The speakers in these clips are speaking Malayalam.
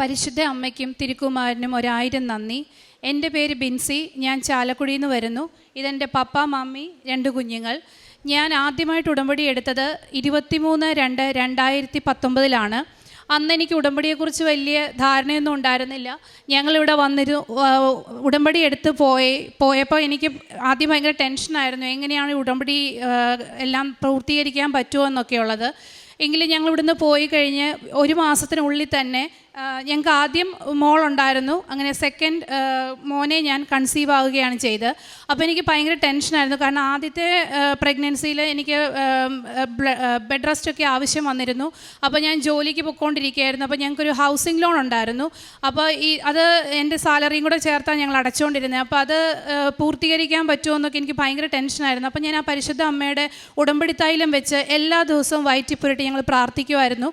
പരിശുദ്ധ അമ്മയ്ക്കും തിരുക്കുമാരനും ഒരായിരം നന്ദി. എന്റെ പേര് ബിൻസി ഞാൻ ചാലക്കുടിയിൽ നിന്ന് വരുന്നു. ഇതെന്റെ പപ്പ മമ്മി രണ്ട് കുഞ്ഞുങ്ങൾ. ഞാൻ ആദ്യമായിട്ട് ഉടമ്പടി എടുത്തത് ഇരുപത്തിമൂന്ന് രണ്ട് രണ്ടായിരത്തി പത്തൊമ്പതിലാണ് അന്ന് എനിക്ക് ഉടമ്പടിയെക്കുറിച്ച് വലിയ ധാരണയൊന്നും ഉണ്ടായിരുന്നില്ല. ഞങ്ങളിവിടെ വന്നിരു ആ, ഉടമ്പടി എടുത്ത് പോയി പോയപ്പോൾ എനിക്ക് ആദ്യം ഭയങ്കര ടെൻഷനായിരുന്നു എങ്ങനെയാണ് ഉടമ്പടി എല്ലാം പൂർത്തീകരിക്കാൻ പറ്റുമോ എന്നൊക്കെയുള്ളത്. എങ്കിലും ഞങ്ങൾ ഇവിടുന്ന് പോയി കഴിഞ്ഞ് ഒരു മാസത്തിനുള്ളിൽ തന്നെ ഞങ്ങൾക്ക് ആദ്യം മോളുണ്ടായിരുന്നു. അങ്ങനെ സെക്കൻഡ് മോനെ ഞാൻ കൺസീവ് ആവുകയാണ് ചെയ്തത് അപ്പോൾ എനിക്ക് ഭയങ്കര ടെൻഷനായിരുന്നു കാരണം ആദ്യത്തെ പ്രഗ്നൻസിയിൽ എനിക്ക് ബെഡ് റെസ്റ്റ് ഒക്കെ ആവശ്യം വന്നിരുന്നു. അപ്പോൾ ഞാൻ ജോലിക്ക് പൊയ്ക്കൊണ്ടിരിക്കുകയായിരുന്നു അപ്പോൾ ഞങ്ങൾക്കൊരു ഹൗസിംഗ് ലോൺ ഉണ്ടായിരുന്നു. അപ്പോൾ ഈ അത് എന്റെ സാലറിയും കൂടെ ചേർത്താണ് ഞങ്ങൾ അടച്ചുകൊണ്ടിരുന്നത് അപ്പോൾ അത് പൂർത്തീകരിക്കാൻ പറ്റുമോ എന്നൊക്കെ എനിക്ക് ഭയങ്കര ടെൻഷനായിരുന്നു അപ്പോൾ ഞാൻ ആ പരിശുദ്ധ അമ്മയുടെ ഉടമ്പടി വെച്ച് എല്ലാ ദിവസവും വയറ്റിപ്പുരട്ടി ഞങ്ങൾ പ്രാർത്ഥിക്കുമായിരുന്നു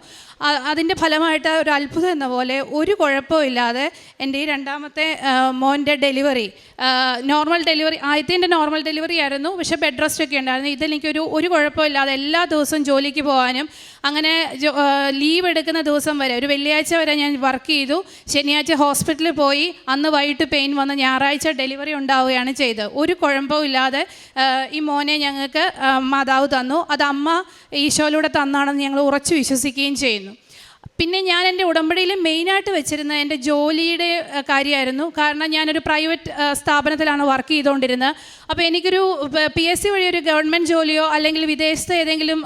അതിന്റെ ഫലമായിട്ട് ഒരു അത്ഭുതം എന്ന പോലെ ഒരു കുഴപ്പമില്ലാതെ എന്റെ ഈ രണ്ടാമത്തെ മോന്റെ ഡെലിവറി നോർമൽ ഡെലിവറി ആദ്യത്തെ നോർമൽ ഡെലിവറി ആയിരുന്നു പക്ഷേ ബെഡ് റെസ്റ്റ് ഒക്കെ ഉണ്ടായിരുന്നു. ഇതെനിക്കൊരു ഒരു കുഴപ്പമില്ലാതെ എല്ലാ ദിവസവും ജോലിക്ക് പോകാനും അങ്ങനെ ലീവ് എടുക്കുന്ന ദിവസം വരെ ഒരു വെള്ളിയാഴ്ച വരെ ഞാൻ വർക്ക് ചെയ്തു. ശനിയാഴ്ച ഹോസ്പിറ്റലിൽ പോയി അന്ന് വൈകിട്ട് പെയിൻ വന്ന് ഞായറാഴ്ച ഡെലിവറി ഉണ്ടാവുകയാണ് ചെയ്തത്. ഒരു കുഴപ്പവും ഇല്ലാതെ ഈ മോനെ ഞങ്ങൾക്ക് മാതാവ് തന്നു. അത് അമ്മ ഈശോയിലൂടെ തന്നാണെന്ന് ഞങ്ങൾ ഉറച്ചു വിശ്വസിക്കുകയും ചെയ്യുന്നു. പിന്നെ ഞാൻ എന്റെ ഉടമ്പടിയിൽ മെയിനായിട്ട് വെച്ചിരുന്ന എന്റെ ജോലിയുടെ കാര്യമായിരുന്നു. കാരണം ഞാനൊരു പ്രൈവറ്റ് സ്ഥാപനത്തിലാണ് വർക്ക് ചെയ്തുകൊണ്ടിരുന്നത്. അപ്പോൾ എനിക്കൊരു പി എസ് സി വഴി ഒരു ഗവൺമെന്റ് ജോലിയോ അല്ലെങ്കിൽ വിദേശത്ത് ഏതെങ്കിലും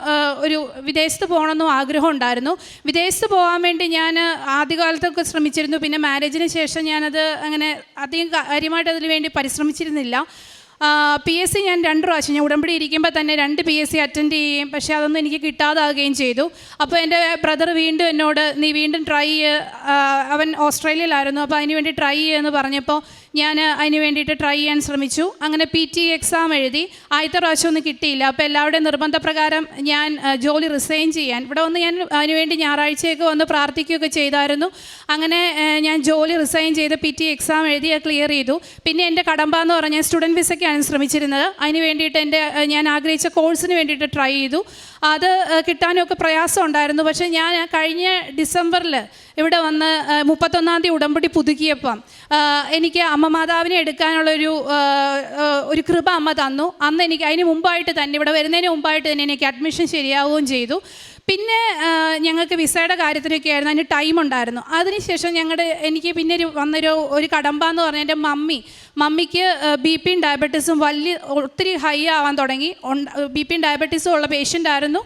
ഒരു വിദേശത്ത് പോകണമെന്നോ ആഗ്രഹം ഉണ്ടായിരുന്നു. വിദേശത്ത് പോകാൻ വേണ്ടി ഞാൻ ആദ്യകാലത്തൊക്കെ ശ്രമിച്ചിരുന്നു. പിന്നെ മാരേജിന് ശേഷം ഞാനത് അങ്ങനെ അധികം കാര്യമായിട്ട് അതിന് വേണ്ടി പരിശ്രമിച്ചിരുന്നില്ല. പി എസ് സി ഞാൻ രണ്ട് പ്രാവശ്യം ഞാൻ ഉടമ്പടി ഇരിക്കുമ്പോൾ തന്നെ രണ്ട് പി എസ് സി അറ്റൻഡ് ചെയ്യുകയും പക്ഷേ അതൊന്നും എനിക്ക് കിട്ടാതാകുകയും ചെയ്തു. അപ്പോൾ എന്റെ ബ്രദർ വീണ്ടും എന്നോട് നീ വീണ്ടും ട്രൈ അവൻ ഓസ്ട്രേലിയയിലായിരുന്നു. അപ്പോൾ അതിന് വേണ്ടി ട്രൈ ചെയ്യുമെന്ന് പറഞ്ഞപ്പോൾ ഞാൻ അതിന് വേണ്ടിയിട്ട് ട്രൈ ചെയ്യാൻ ശ്രമിച്ചു. അങ്ങനെ പി ടി എക്സാം എഴുതി. ആദ്യത്തെ പ്രാവശ്യം ഒന്നും കിട്ടിയില്ല. അപ്പോൾ എല്ലാവരുടെയും നിർബന്ധപ്രകാരം ഞാൻ ജോലി റിസൈൻ ചെയ്യാൻ. ഇവിടെ വന്ന് ഞാൻ അതിനുവേണ്ടി ഞായറാഴ്ചയൊക്കെ വന്ന് പ്രാർത്ഥിക്കുകയൊക്കെ ചെയ്തായിരുന്നു. അങ്ങനെ ഞാൻ ജോലി റിസൈൻ ചെയ്ത് പി ടി എക്സാം എഴുതി ക്ലിയർ ചെയ്തു. പിന്നെ എന്റെ കടമ്പ എന്ന് പറഞ്ഞാൽ സ്റ്റുഡന്റ് വിസയ്ക്കാണ് ശ്രമിച്ചിരുന്നത്. അതിന് വേണ്ടിയിട്ട് എന്റെ ഞാൻ ആഗ്രഹിച്ച കോഴ്സിന് വേണ്ടിയിട്ട് ട്രൈ ചെയ്തു. അത് കിട്ടാനൊക്കെ പ്രയാസം ഉണ്ടായിരുന്നു. പക്ഷേ ഞാൻ കഴിഞ്ഞ ഡിസംബറിൽ ഇവിടെ വന്ന് മുപ്പത്തൊന്നാം തീയതി ഉടമ്പടി പുതുക്കിയപ്പം എനിക്ക് അമ്മ മാതാവിനെ എടുക്കാനുള്ളൊരു ഒരു കൃപ അമ്മ തന്നു. അന്ന് എനിക്ക് അതിന് മുമ്പായിട്ട് തന്നെ ഇവിടെ വരുന്നതിന് മുമ്പായിട്ട് തന്നെ എനിക്ക് അഡ്മിഷൻ ശരിയാവുകയും ചെയ്തു. പിന്നെ ഞങ്ങൾക്ക് വിസയുടെ കാര്യത്തിനൊക്കെ ആയിരുന്നു. അതിന് ടൈം ഉണ്ടായിരുന്നു. അതിനുശേഷം ഞങ്ങളുടെ എനിക്ക് പിന്നെ ഒരു വന്നൊരു ഒരു കടമ്പ എന്ന് പറഞ്ഞാൽ എന്റെ മമ്മി മമ്മിക്ക് ബി പിയും ഡയബറ്റീസും വലിയ ഒത്തിരി ഹൈ ആവാൻ തുടങ്ങി. ബി പിയും ഡയബറ്റീസും ഉള്ള പേഷ്യന്റ് ആയിരുന്നു.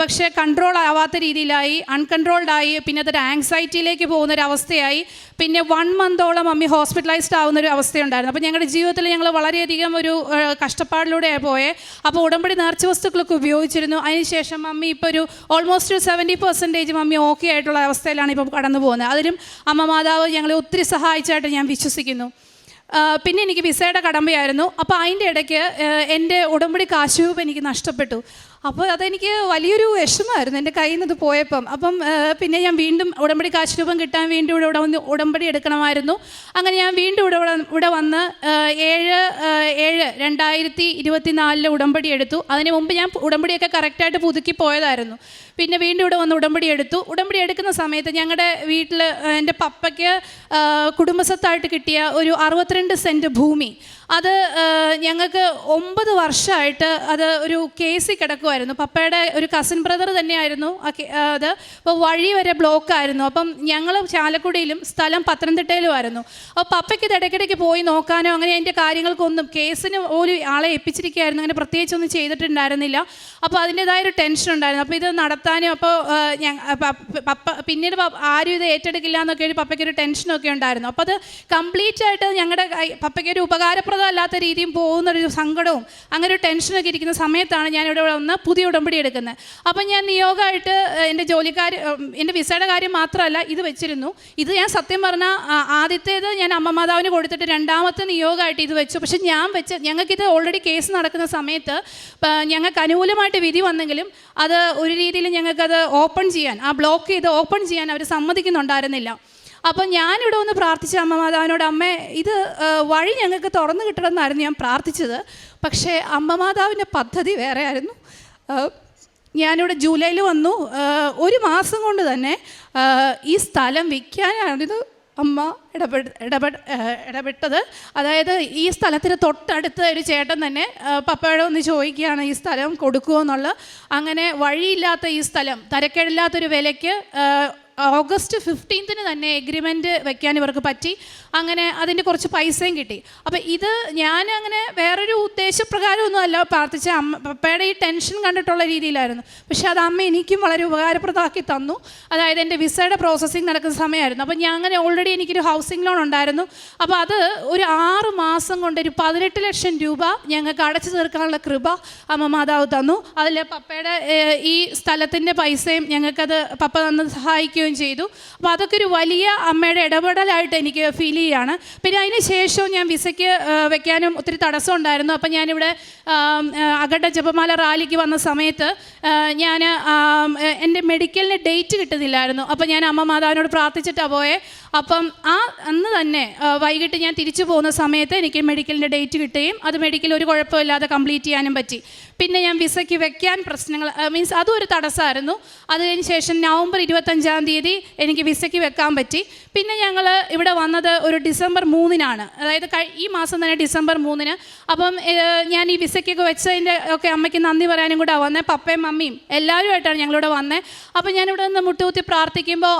പക്ഷേ കൺട്രോൾ ആവാത്ത രീതിയിലായി. അൺകൺട്രോൾഡ് ആയി. പിന്നെ അതൊരു ആങ്സൈറ്റിയിലേക്ക് പോകുന്ന ഒരു അവസ്ഥയായി. പിന്നെ വൺ മന്തോളം മമ്മി ഹോസ്പിറ്റലൈസ്ഡ് ആവുന്ന ഒരു അവസ്ഥയുണ്ടായിരുന്നു. അപ്പോൾ ഞങ്ങളുടെ ജീവിതത്തിൽ ഞങ്ങൾ വളരെയധികം ഒരു കഷ്ടപ്പാടിലൂടെ പോയെ. അപ്പോൾ ഉടമ്പടി നേർച്ച വസ്തുക്കളൊക്കെ ഉപയോഗിച്ചിരുന്നു. അതിനുശേഷം മമ്മി ഇപ്പോൾ ഒരു ഓൾമോസ്റ്റ് ഒരു സെവന്റി പെർസെന്റേജ് മമ്മി ഓക്കെ ആയിട്ടുള്ള അവസ്ഥയിലാണ് ഇപ്പോൾ കടന്നു പോകുന്നത്. അതിലും അമ്മ മാതാവ് ഞങ്ങളെ ഒത്തിരി സഹായിച്ചായിട്ട് ഞാൻ വിശ്വസിക്കുന്നു. പിന്നെ എനിക്ക് വിസയുടെ കടമ്പയായിരുന്നു. അപ്പോൾ അതിന്റെ ഇടയ്ക്ക് എന്റെ ഉടമ്പടി കാശുരൂപ എനിക്ക് നഷ്ടപ്പെട്ടു. അപ്പോൾ അതെനിക്ക് വലിയൊരു വിഷമമായിരുന്നു എന്റെ കയ്യിൽ നിന്ന് ഇത് പോയപ്പം. അപ്പം പിന്നെ ഞാൻ വീണ്ടും ഉടമ്പടി കാശ് രൂപം കിട്ടാൻ വേണ്ടി ഇവിടെ വന്ന് ഉടമ്പടി എടുക്കണമായിരുന്നു. അങ്ങനെ ഞാൻ വീണ്ടും ഇവിടെ ഇവിടെ- വന്ന് ഏഴ് ഏഴ് രണ്ടായിരത്തി ഇരുപത്തി നാലിലെ ഉടമ്പടി എടുത്തു. അതിന് മുമ്പ് ഞാൻ ഉടമ്പടിയൊക്കെ കറക്റ്റായിട്ട് പുതുക്കി പോയതായിരുന്നു. പിന്നെ വീണ്ടും ഇവിടെ വന്ന് ഉടമ്പടി എടുത്തു. ഉടമ്പടി എടുക്കുന്ന സമയത്ത് ഞങ്ങളുടെ വീട്ടിൽ എന്റെ പപ്പയ്ക്ക് കുടുംബസ്വത്തായിട്ട് കിട്ടിയ ഒരു അറുപത്തിരണ്ട് സെന്റ് ഭൂമി. അത് ഞങ്ങൾക്ക് ഒമ്പത് വർഷമായിട്ട് അത് ഒരു കേസിൽ കിടക്കുമായിരുന്നു പപ്പയുടെ ഒരു കസിൻ ബ്രദർ തന്നെയായിരുന്നു അത്. അപ്പോൾ വഴി വരെ ബ്ലോക്കായിരുന്നു അപ്പം ഞങ്ങൾ ചാലക്കുടിയിലും സ്ഥലം പത്തനംതിട്ടയിലുമായിരുന്നു. അപ്പോൾ പപ്പയ്ക്ക് ഇത് ഇടയ്ക്കിടയ്ക്ക് പോയി നോക്കാനോ അങ്ങനെ അതിന്റെ കാര്യങ്ങൾക്കൊന്നും കേസിന് ഒരു ആളെ ഏൽപ്പിച്ചിരിക്കുകയായിരുന്നു അങ്ങനെ പ്രത്യേകിച്ചൊന്നും ചെയ്തിട്ടുണ്ടായിരുന്നില്ല. അപ്പോൾ അതിന്റെതായ ഒരു ടെൻഷൻ ഉണ്ടായിരുന്നു. അപ്പോൾ ഇത് നടത്താനും അപ്പോൾ പപ്പ- പിന്നീട് ആരും ഇത് ഏറ്റെടുക്കില്ല എന്നൊക്കെ ഒരു പപ്പയ്ക്ക് ഒരു ടെൻഷനൊക്കെ ഉണ്ടായിരുന്നു. അപ്പോൾ അത് കംപ്ലീറ്റ് ആയിട്ട് ഞങ്ങളുടെ പപ്പയ്ക്ക് ഒരു ഉപകാരപ്രദമല്ലാത്ത രീതിയും പോകുന്നൊരു സങ്കടവും അങ്ങനെ ഒരു ടെൻഷനൊക്കെ ഇരിക്കുന്ന സമയത്താണ് ഞാൻ ഇവിടെ വന്ന് പുതിയ ഉടമ്പടി എടുക്കുന്നത്. അപ്പം ഞാൻ നിയോഗമായിട്ട് എന്റെ ജോലിക്കാർ എന്റെ വിസയുടെ കാര്യം മാത്രമല്ല ഇത് വെച്ചിരുന്നു. ഇത് ഞാൻ സത്യം പറഞ്ഞാൽ ആദ്യത്തേത് ഞാൻ അമ്മ മാതാവിന് കൊടുത്തിട്ട് രണ്ടാമത്തെ നിയോഗമായിട്ട് ഇത് വെച്ചു. പക്ഷെ ഞാൻ വെച്ച് ഞങ്ങൾക്കിത് ഓൾറെഡി കേസ് നടക്കുന്ന സമയത്ത് ഞങ്ങൾക്ക് അനുകൂലമായിട്ട് വിധി വന്നെങ്കിലും അത് ഒരു രീതിയിൽ ഞങ്ങൾക്കത് ഓപ്പൺ ചെയ്യാൻ ആ ബ്ലോക്ക് ചെയ്ത് ഓപ്പൺ ചെയ്യാൻ അവർ സമ്മതിക്കുന്നുണ്ടായിരുന്നില്ല. അപ്പം ഞാനിവിടെ ഒന്ന് പ്രാർത്ഥിച്ച അമ്മ മാതാവിനോട് അമ്മ ഇത് വഴി ഞങ്ങൾക്ക് തുറന്നു കിട്ടണമെന്നായിരുന്നു ഞാൻ പ്രാർത്ഥിച്ചത്. പക്ഷേ അമ്മ മാതാവിന്റെ പദ്ധതി വേറെ ആയിരുന്നു ഞാനിവിടെ ജൂലൈയിൽ വന്നു. ഒരു മാസം കൊണ്ട് തന്നെ ഈ സ്ഥലം വിൽക്കാനാണിത് അമ്മ ഇടപെട് ഇടപെട് ഇടപെട്ടത്. അതായത് ഈ സ്ഥലത്തിന് തൊട്ടടുത്ത് ഒരു ചേട്ടൻ തന്നെ പപ്പയുടെ ഒന്ന് ചോദിക്കുകയാണ് ഈ സ്ഥലം കൊടുക്കുമോ എന്നുള്ളത് അങ്ങനെ വഴിയില്ലാത്ത ഈ സ്ഥലം തരക്കേടില്ലാത്തൊരു വിലയ്ക്ക് ഓഗസ്റ്റ് ഫിഫ്റ്റീൻത്തിന് തന്നെ എഗ്രിമെന്റ് വെക്കാൻ ഇവർക്ക് പറ്റി. അങ്ങനെ അതിന്റെ കുറച്ച് പൈസയും കിട്ടി. അപ്പോൾ ഇത് ഞാൻ അങ്ങനെ വേറൊരു ഉദ്ദേശപ്രകാരമൊന്നുമല്ല പ്രാർത്ഥിച്ച അമ്മ പപ്പയുടെ ഈ ടെൻഷൻ കണ്ടിട്ടുള്ള രീതിയിലായിരുന്നു. പക്ഷേ അത് അമ്മ എനിക്കും വളരെ ഉപകാരപ്രദമാക്കി തന്നു. അതായത് എന്റെ വിസയുടെ പ്രോസസ്സിങ് നടക്കുന്ന സമയമായിരുന്നു. അപ്പോൾ ഞാൻ അങ്ങനെ ഓൾറെഡി എനിക്കൊരു ഹൗസിംഗ് ലോൺ ഉണ്ടായിരുന്നു. അപ്പോൾ അത് ഒരു ആറ് മാസം കൊണ്ട് ഒരു പതിനെട്ട് ലക്ഷം രൂപ ഞങ്ങൾക്ക് അടച്ചു തീർക്കാനുള്ള കൃപ അമ്മ മാതാവ് തന്നു. അതിൽ പപ്പയുടെ ഈ സ്ഥലത്തിന്റെ പൈസയും ഞങ്ങൾക്കത് പപ്പ തന്ന് സഹായിക്കുകയും ചെയ്തു. അപ്പോൾ അതൊക്കെ ഒരു വലിയ അമ്മയുടെ ഇടപെടലായിട്ട് എനിക്ക് ഫീൽ ചെയ്യുകയാണ് പിന്നെ അതിന് ശേഷം ഞാൻ വിസയ്ക്ക് വെക്കാനും ഒത്തിരി തടസ്സം ഉണ്ടായിരുന്നു. അപ്പം ഞാനിവിടെ അകട്ട ജപമാല റാലിക്ക് വന്ന സമയത്ത് ഞാൻ എന്റെ മെഡിക്കലിന് ഡേറ്റ് കിട്ടുന്നില്ലായിരുന്നു. അപ്പം ഞാൻ അമ്മ മാതാവിനോട് പ്രാർത്ഥിച്ചിട്ടാണ് പോയെ. അപ്പം ആ അന്ന് തന്നെ വൈകിട്ട് ഞാൻ തിരിച്ചു പോകുന്ന സമയത്ത് എനിക്ക് മെഡിക്കലിന്റെ ഡേറ്റ് കിട്ടുകയും അത് മെഡിക്കൽ ഒരു കുഴപ്പമില്ലാതെ കംപ്ലീറ്റ് ചെയ്യാനും പറ്റി. പിന്നെ ഞാൻ വിസയ്ക്ക് വെക്കാൻ പ്രശ്നങ്ങൾ മീൻസ് അതും ഒരു തടസ്സമായിരുന്നു. അതിന് ശേഷം നവംബർ ഇരുപത്തഞ്ചാം തീയതി എനിക്ക് വിസയ്ക്ക് വെക്കാൻ പറ്റി. പിന്നെ ഞങ്ങൾ ഇവിടെ വന്നത് ഒരു ഡിസംബർ മൂന്നിനാണ്. അതായത് ഈ മാസം തന്നെ ഡിസംബർ മൂന്നിന്. അപ്പം ഞാൻ ഈ വിസയ്ക്കൊക്കെ വെച്ചതിന്റെ ഒക്കെ അമ്മയ്ക്ക് നന്ദി പറയാനും കൂടെ വന്നത് പപ്പയും മമ്മിയും എല്ലാവരുമായിട്ടാണ് ഞങ്ങളിവിടെ വന്നത് അപ്പം ഞാനിവിടെ നിന്ന് മുട്ടുകുത്തി പ്രാർത്ഥിക്കുമ്പോൾ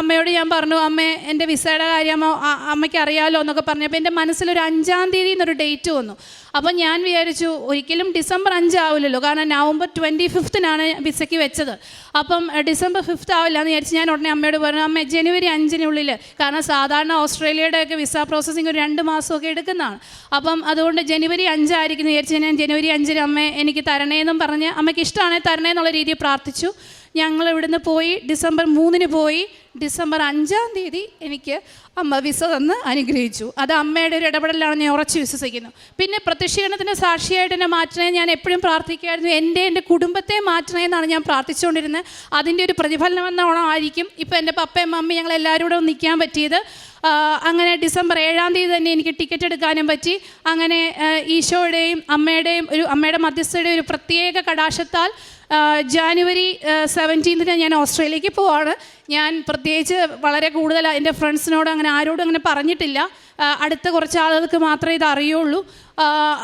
അമ്മയോട് ഞാൻ പറഞ്ഞു അമ്മേ എന്റെ വിസയുടെ കാര്യമോ അമ്മയ്ക്ക് അറിയാമല്ലോ എന്നൊക്കെ പറഞ്ഞപ്പോൾ എന്റെ മനസ്സിലൊരു അഞ്ചാം തീയതി എന്നൊരു ഡേറ്റ് വന്നു. അപ്പം ഞാൻ വിചാരിച്ചു ഒരിക്കലും ഡിസംബർ അഞ്ചാവില്ലല്ലോ കാരണം നവംബർ ട്വന്റി ഫിഫ്തിനാണ് വിസയ്ക്ക് വെച്ചത്. അപ്പം ഡിസംബർ ഫിഫ്ത്ത് ആവില്ല എന്ന് വിചാരിച്ച് ഞാൻ ഉടനെ അമ്മയോട് പറഞ്ഞു അമ്മ ജനുവരി അഞ്ചിനുള്ളിൽ കാരണം സാധാരണ ഓസ്ട്രേലിയയുടെ ഒക്കെ വിസ പ്രോസസ്സിങ് ഒരു രണ്ട് മാസമൊക്കെ എടുക്കുന്നതാണ്. അപ്പം അതുകൊണ്ട് ജനുവരി അഞ്ചായിരിക്കും വിചാരിച്ച് ഞാൻ ജനുവരി അഞ്ചിന് അമ്മ എനിക്ക് തരണേന്നും പറഞ്ഞ് അമ്മയ്ക്ക് ഇഷ്ടമാണെങ്കിൽ തരണേ എന്നുള്ള രീതിയിൽ പ്രാർത്ഥിച്ചു. ഞങ്ങൾ ഇവിടുന്ന് പോയി ഡിസംബർ മൂന്നിന് പോയി. ഡിസംബർ അഞ്ചാം തീയതി എനിക്ക് അമ്മ വിസ തന്ന് അനുഗ്രഹിച്ചു. അത് അമ്മയുടെ ഒരു ഇടപെടലാണ് ഞാൻ ഉറച്ചു വിശ്വസിക്കുന്നു. പിന്നെ പ്രത്യക്ഷീകരണത്തിന്റെ സാക്ഷിയായിട്ട് എന്നെ മാറ്റണേ ഞാൻ എപ്പോഴും പ്രാർത്ഥിക്കുമായിരുന്നു. എന്റെ എന്റെ കുടുംബത്തെ മാറ്റണേ എന്നാണ് ഞാൻ പ്രാർത്ഥിച്ചുകൊണ്ടിരുന്നത്. അതിന്റെ ഒരു പ്രതിഫലനം എന്നോണം ആയിരിക്കും. ഇപ്പോൾ എന്റെ പപ്പയും മമ്മി ഞങ്ങൾ എല്ലാവരും കൂടെ നിൽക്കാൻ പറ്റിയത്. അങ്ങനെ ഡിസംബർ ഏഴാം തീയതി തന്നെ എനിക്ക് ടിക്കറ്റ് എടുക്കാനും പറ്റി. അങ്ങനെ ഈശോയുടെയും അമ്മയുടെയും ഒരു അമ്മയുടെ മധ്യസ്ഥയുടെ ഒരു പ്രത്യേക കടാശത്താൽ ജാനുവരി സെവന്റീൻത്തിന് ഞാൻ ഓസ്ട്രേലിയക്ക് പോവാണ്. ഞാൻ പ്രത്യേകിച്ച് വളരെ കൂടുതൽ എന്റെ ഫ്രണ്ട്സിനോട് അങ്ങനെ ആരോടും അങ്ങനെ പറഞ്ഞിട്ടില്ല. അടുത്ത കുറച്ച് ആളുകൾക്ക് മാത്രമേ ഇത് അറിയുള്ളൂ.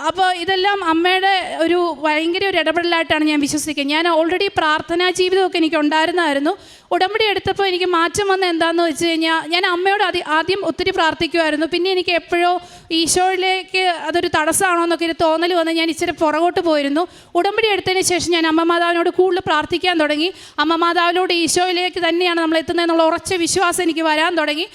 അപ്പോൾ ഇതെല്ലാം അമ്മയുടെ ഒരു ഭയങ്കര ഒരു ഇടപെടലായിട്ടാണ് ഞാൻ വിശ്വസിക്കുന്നത്. ഞാൻ ഓൾറെഡി പ്രാർത്ഥനാ ജീവിതമൊക്കെ എനിക്ക് ഉണ്ടായിരുന്നായിരുന്നു. ഉടമ്പടി എടുത്തപ്പോൾ എനിക്ക് മാറ്റം വന്ന എന്താണെന്ന് വെച്ച് കഴിഞ്ഞാൽ ഞാൻ അമ്മയോട് ആദ്യം ആദ്യം ഒത്തിരി പ്രാർത്ഥിക്കുമായിരുന്നു പിന്നെ എനിക്ക് എപ്പോഴോ ഈശോയിലേക്ക് അതൊരു തടസ്സമാണോ എന്നൊക്കെ ഒരു തോന്നൽ വന്ന് ഞാൻ ഇച്ചിരി പുറകോട്ട് പോയിരുന്നു. ഉടമ്പടി എടുത്തതിന് ശേഷം ഞാൻ അമ്മ മാതാവിനോട് കൂടുതൽ പ്രാർത്ഥിക്കാൻ തുടങ്ങി. അമ്മ മാതാവിനോട് ഈശോയിലേക്ക് തന്നെയാണ് നമ്മൾ എത്തുന്നതെന്നുള്ള ഉറച്ച വിശ്വാസം എനിക്ക് വരാൻ തുടങ്ങി.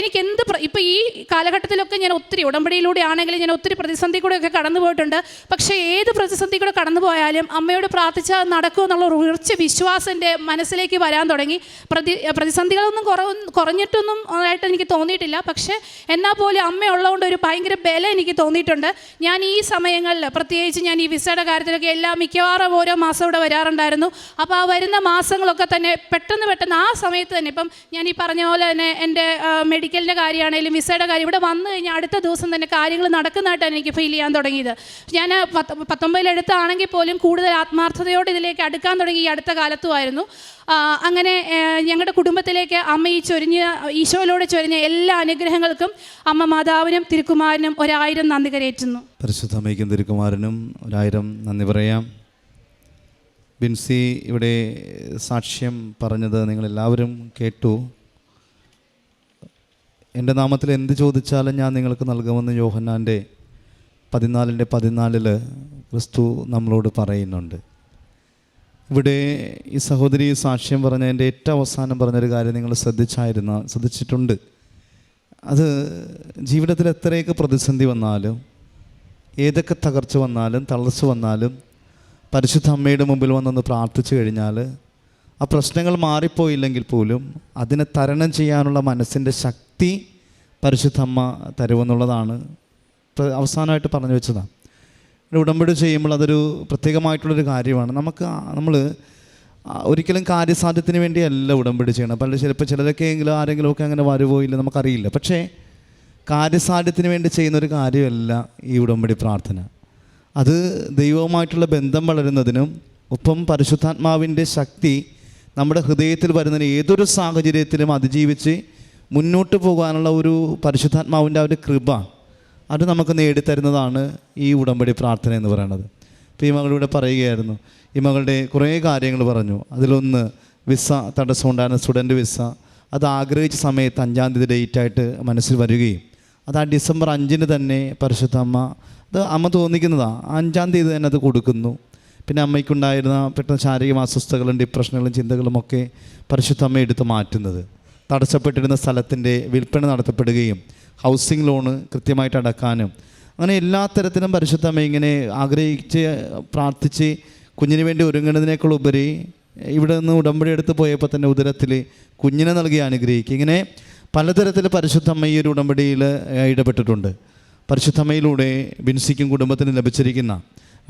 എനിക്ക് എന്ത് ഇപ്പോൾ ഈ കാലഘട്ടത്തിലൊക്കെ ഞാൻ ഒത്തിരി ഉടമ്പടിയിലൂടെ ആണെങ്കിലും ഞാൻ ഒത്തിരി പ്രതിസന്ധി കൂടെയൊക്കെ കടന്നു പോയിട്ടുണ്ട്. പക്ഷേ ഏത് പ്രതിസന്ധി കൂടെ കടന്നു പോയാലും അമ്മയോട് പ്രാർത്ഥിച്ചാൽ നടക്കും എന്നുള്ള ഉറച്ച വിശ്വാസം എന്റെ മനസ്സിലേക്ക് വരാൻ തുടങ്ങി. പ്രതി പ്രതിസന്ധികളൊന്നും കുറവ് കുറഞ്ഞിട്ടൊന്നും ആയിട്ട് എനിക്ക് തോന്നിയിട്ടില്ല. പക്ഷേ എന്നാൽ പോലും അമ്മയുള്ളതുകൊണ്ട് ഒരു ഭയങ്കര ബലം എനിക്ക് തോന്നിയിട്ടുണ്ട്. ഞാൻ ഈ സമയങ്ങളിൽ പ്രത്യേകിച്ച് ഞാൻ ഈ വിസയുടെ കാര്യത്തിലൊക്കെ എല്ലാ മിക്കവാറും ഓരോ മാസം ഇവിടെ വരാറുണ്ടായിരുന്നു. അപ്പോൾ ആ വരുന്ന മാസങ്ങളൊക്കെ തന്നെ പെട്ടെന്ന് പെട്ടെന്ന് ആ സമയത്ത് തന്നെ ഇപ്പം ഞാൻ ഈ പറഞ്ഞ പോലെ തന്നെ എന്റെ മെഡിക്കലിന്റെ കാര്യമാണെങ്കിലും വിസയുടെ കാര്യം ഇവിടെ വന്നു കഴിഞ്ഞാൽ അടുത്ത ദിവസം തന്നെ കാര്യങ്ങൾ നടക്കുന്നതായിട്ടാണ് എനിക്ക് ഫീൽ ചെയ്യാൻ തുടങ്ങിയത്. ഞാൻ പത്ത് പത്തൊമ്പതിലെടുത്താണെങ്കിൽ പോലും കൂടുതൽ ആത്മാർത്ഥതയോടെ ഇതിലേക്ക് അടുക്കാൻ തുടങ്ങി ഈ അടുത്ത കാലത്തുമായിരുന്നു. അങ്ങനെ ഞങ്ങളുടെ കുടുംബത്തിലേക്ക് അമ്മ ഈ ചൊരിഞ്ഞ ഈശോയിലൂടെ ചൊരിഞ്ഞ എല്ലാ അനുഗ്രഹങ്ങൾക്കും അമ്മ മാതാവിനും തിരുക്കുമാരനും ഒരായിരം നന്ദി കരയേറ്റുന്നു. പരിശുദ്ധ അമ്മയ്ക്കും തിരുക്കുമാരനും ഒരായിരം നന്ദി പറയാം. ബിൻസി ഇവിടെ സാക്ഷ്യം പറഞ്ഞത് നിങ്ങളെല്ലാവരും കേട്ടു. എന്റെ നാമത്തിൽ എന്ത് ചോദിച്ചാലും ഞാൻ നിങ്ങൾക്ക് നൽകുമെന്ന് യോഹന്നാന്റെ പതിനാലിന്റെ പതിനാലിൽ ക്രിസ്തു നമ്മളോട് പറയുന്നുണ്ട്. ഇവിടെ ഈ സഹോദരി സാക്ഷ്യം പറഞ്ഞതിന്റെ ഏറ്റവും അവസാനം പറഞ്ഞൊരു കാര്യം നിങ്ങൾ ശ്രദ്ധിച്ചായിരുന്ന ശ്രദ്ധിച്ചിട്ടുണ്ട്. അത് ജീവിതത്തിൽ എത്രയൊക്കെ പ്രതിസന്ധി വന്നാലും ഏതൊക്കെ തകർച്ച വന്നാലും തളർച്ച വന്നാലും പരിശുദ്ധ അമ്മയുടെ മുമ്പിൽ വന്നൊന്ന് പ്രാർത്ഥിച്ചു കഴിഞ്ഞാൽ ആ പ്രശ്നങ്ങൾ മാറിപ്പോയില്ലെങ്കിൽ പോലും അതിനെ തരണം ചെയ്യാനുള്ള മനസ്സിന്റെ ശക്തി പരിശുദ്ധ അമ്മ തരുമെന്നുള്ളതാണ് അവസാനമായിട്ട് പറഞ്ഞു വെച്ചതാണ് ഉടമ്പടി ചെയ്യുമ്പോൾ അതൊരു പ്രത്യേകമായിട്ടുള്ളൊരു കാര്യമാണ്. നമുക്ക് നമ്മൾ ഒരിക്കലും കാര്യസാധ്യത്തിന് വേണ്ടിയല്ല ഉടമ്പടി ചെയ്യണം പല ചിലപ്പോൾ ചിലരൊക്കെയെങ്കിലും ആരെങ്കിലും ആരെങ്കിലുമൊക്കെ അങ്ങനെ വരുമോ ഇല്ല നമുക്കറിയില്ല. പക്ഷേ കാര്യസാധ്യത്തിന് വേണ്ടി ചെയ്യുന്ന ഒരു കാര്യമല്ല ഈ ഉടമ്പടി പ്രാർത്ഥന. അത് ദൈവവുമായിട്ടുള്ള ബന്ധം വളരുന്നതിനും ഒപ്പം പരിശുദ്ധാത്മാവിന്റെ ശക്തി നമ്മുടെ ഹൃദയത്തിൽ വരുന്നതിന് ഏതൊരു സാഹചര്യത്തിലും അതിജീവിച്ച് മുന്നോട്ട് പോകാനുള്ള ഒരു പരിശുദ്ധാത്മാവിന്റെ ആ ഒരു കൃപ അത് നമുക്ക് നേടിത്തരുന്നതാണ് ഈ ഉടമ്പടി പ്രാർത്ഥന എന്ന് പറയുന്നത്. ഇപ്പോൾ ഈ മകളിവിടെ പറയുകയായിരുന്നു ഈ മകളുടെ കുറേ കാര്യങ്ങൾ പറഞ്ഞു. അതിലൊന്ന് വിസ തടസ്സം ഉണ്ടായിരുന്ന സ്റ്റുഡന്റ് വിസ. അത് ആഗ്രഹിച്ച സമയത്ത് അഞ്ചാം തീയതി ഡേറ്റായിട്ട് മനസ്സിൽ വരികയും അത് ആ ഡിസംബർ അഞ്ചിന് തന്നെ പരിശുദ്ധ അമ്മ അത് അമ്മ തോന്നിക്കുന്നതാണ് അഞ്ചാം തീയതി തന്നെ അത് കൊടുക്കുന്നു. പിന്നെ അമ്മയ്ക്കുണ്ടായിരുന്ന പെട്ടെന്ന് ശാരീരിക അസ്വസ്ഥതകളും ഡിപ്രഷനുകളും ചിന്തകളും ഒക്കെ പരിശുദ്ധ അമ്മ എടുത്ത് മാറ്റുന്നത്. തടസ്സപ്പെട്ടിരുന്ന സ്ഥലത്തിന്റെ വിൽപ്പന നടത്തപ്പെടുകയും ഹൗസിംഗ് ലോണ് കൃത്യമായിട്ട് അടക്കാനും അങ്ങനെ എല്ലാ തരത്തിലും പരിശുദ്ധ അമ്മ ഇങ്ങനെ ആഗ്രഹിച്ച് പ്രാർത്ഥിച്ച് കുഞ്ഞിന് വേണ്ടി ഒരുങ്ങുന്നതിനേക്കാൾ ഉപരി ഇവിടെ നിന്ന് ഉടമ്പടി എടുത്ത് പോയപ്പോൾ തന്നെ ഉദരത്തിൽ കുഞ്ഞിനെ നൽകി അനുഗ്രഹിക്കുക. ഇങ്ങനെ പലതരത്തിൽ പരിശുദ്ധമ്മ ഈ ഒരു ഉടമ്പടിയിൽ ഇടപെട്ടിട്ടുണ്ട്. പരിശുദ്ധമ്മയിലൂടെ ബിൻസിക്കും കുടുംബത്തിന് ലഭിച്ചിരിക്കുന്ന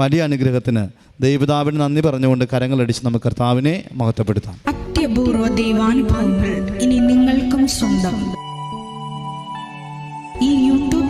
വലിയ അനുഗ്രഹത്തിന് ദൈവതാവിന് നന്ദി പറഞ്ഞുകൊണ്ട് കരങ്ങളടിച്ച് നമുക്ക് കർത്താവിനെ മഹത്വപ്പെടുത്താം. അത്യപൂർവ ദൈവാനുഭവങ്ങൾ ഇനി നിങ്ങൾക്കും സ്വന്തം.